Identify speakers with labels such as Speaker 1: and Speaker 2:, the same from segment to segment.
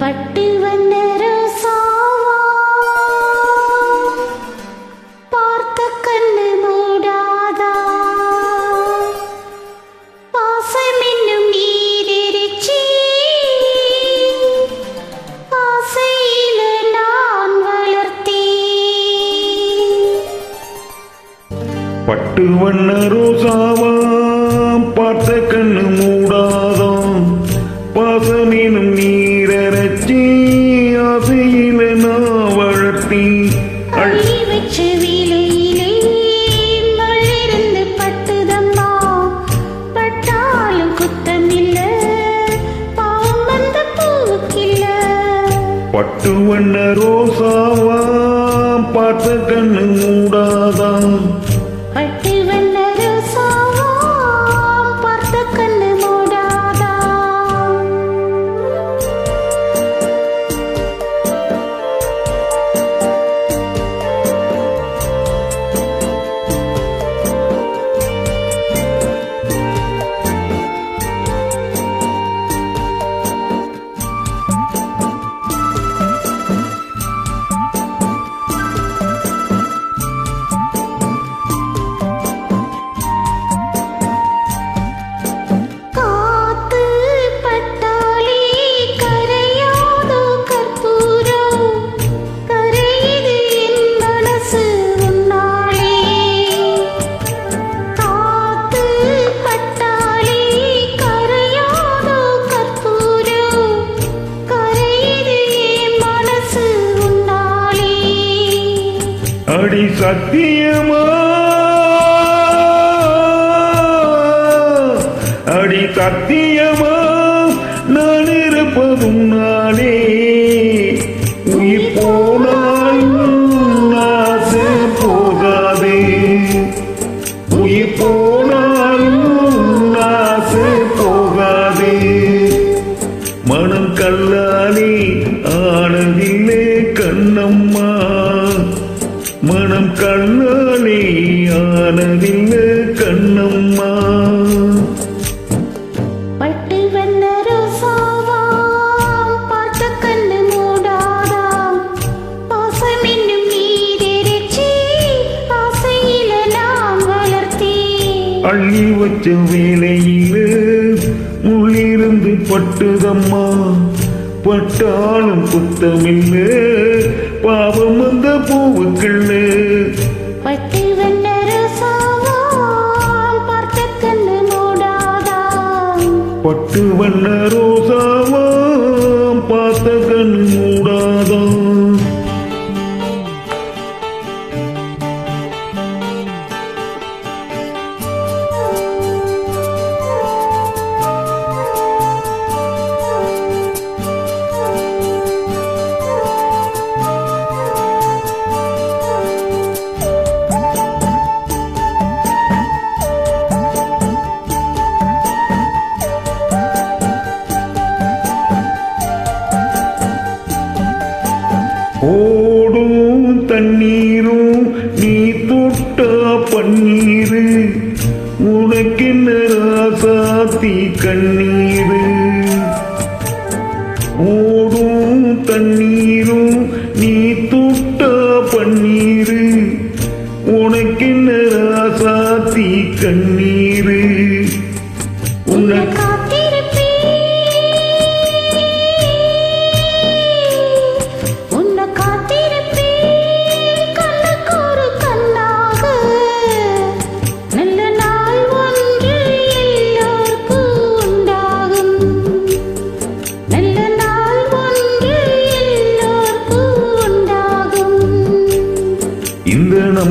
Speaker 1: பட்டு வந்த பார்த்த கண்ணு மூடாதா. பாசம் என்னும் நீரிருச்சி ஆசையில நான் வளர்த்தேன்.
Speaker 2: பட்டு வண்ண ரோசாவா பார்த்த கண்ணு
Speaker 1: மூ
Speaker 2: பட்டு வண்ண ரோசாவாம் பார்த்த கண்ணு அடி சத்தியமா? அடி சத்தியமா? நான் இருப்பதும் நானே உயிர் போனாலும் ஆசை போகாதே. உயிர் போனாலும் ஆசை போகாதே. மனம் கல்லாலே ஆனதிலே கண்ணம்மா. மனம் கல்லாலே ஆனதில்லை கண்ணம்மா அள்ளி வச்ச வேலையிலே முள்ளிருந்து பட்டுதம்மா. பட்டாலும் குத்தமில்லை பாவம் அந்த பூவுக்குள்ளே.
Speaker 1: பட்டு வண்ண ரோசாவாம் பார்த்த கண்ணு
Speaker 2: தண்ணீரும் நீ தொட்டா பன்னீரு. உனக்கென்ன ராசாத்தி கண்ணீரு? ஓடும் தண்ணீரும் நீ தொட்டா பன்னீரு. உனக்கென்ன ராசாத்தி கண்ணீரு? உனக்கு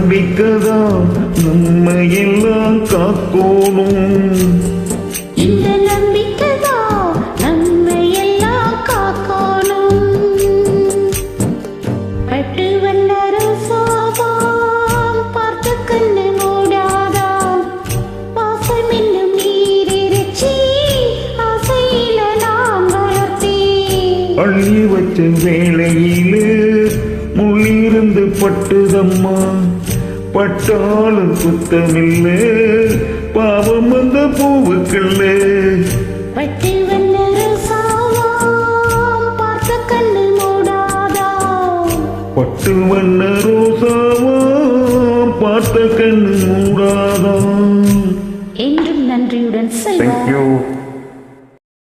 Speaker 2: நம்பிக்கைதான் நம்ம எல்லாம் காக்கோணும்.
Speaker 1: இந்த நம்பிக்கைதான் நம்மை எல்லாம் காக்கணும். பட்டு வண்ண ரோசாவாம் பார்த்த கண்ணு மூடாதாம் பாசம் இன்னும் நீரிருச்சி ஆசையில
Speaker 2: அள்ளி வச்ச வேளையிலே முள்ளிருந்து பட்டுதம்மா. பட்டாலும் சுத்தமில்ல பாவம் அந்த பூவுக்குள்ள
Speaker 1: பட்டு வண்ண ரோசாவாம் பார்த்த
Speaker 2: கண் மூடாதாம்.
Speaker 1: என்றும் நன்றியுடன் செல்வா